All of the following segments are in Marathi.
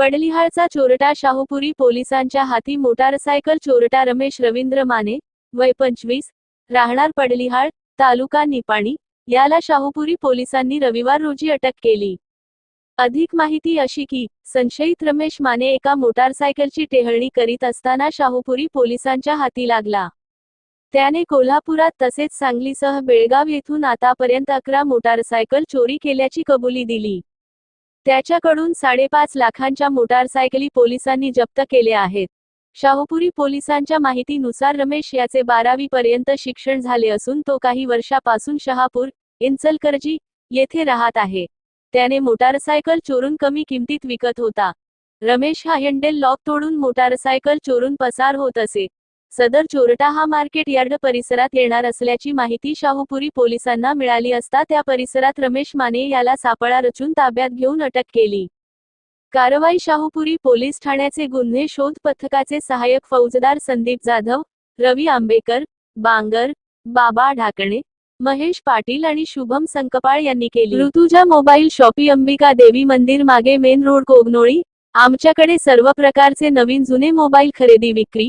पडलिहाळचा चोरटा शाहूपुरी पोलिसांच्या हाती मोटारसायकल चोरटा रमेश रवींद्र माने वय पंचवीस राहणार पडलिहाळ तालुका निपाणी याला शाहूपुरी पोलिसांनी रविवार रोजी अटक केली. अधिक माहिती अशी की संशयित रमेश माने एका मोटारसायकलची टेहळणी करीत असताना शाहूपुरी पोलिसांच्या हाती लागला. त्याने कोल्हापुरात तसेच सांगलीसह बेळगाव येथून आतापर्यंत अकरा मोटारसायकल चोरी केल्याची कबुली दिली. त्याच्याकडून साडेपाच लाखांच्या मोटारसायकली पोलिसांनी जप्त केल्या आहेत. शाहूपुरी पोलिसांच्या माहितीनुसार रमेश याचे बारावी पर्यंत शिक्षण झाले असून तो काही वर्षापासून शहापूर इंचलकरजी येथे राहत आहे. त्याने मोटारसायकल चोरून कमी किमतीत विकत होता. रमेश हा हँडेल लॉक तोडून मोटारसायकल चोरून पसार होत असे. सदर चोरटा हा मार्केट यार्ड परिसरात येणार असल्याची माहिती शाहूपुरी पोलिसांना मिळाली असता त्या परिसरात रमेश माने याला सापळा रचून ताब्यात घेऊन अटक केली. कारवाई शाहूपुरी पोलीस ठाण्याचे गुन्हे शोध पथकाचे सहाय्यक फौजदार संदीप जाधव रवी आंबेकर बांगर बाबा ढाकणे महेश पाटील आणि शुभम संकपाळ यांनी केली. ऋतुजा मोबाईल शॉपी अंबिका देवी मंदिर मागे मेन रोड कोगनोळी. आमच्याकडे सर्व प्रकारचे नवीन जुने मोबाईल खरेदी विक्री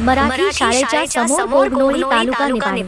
Marathi शाळेच्या समोर कोगनोळी तालुका निपाणी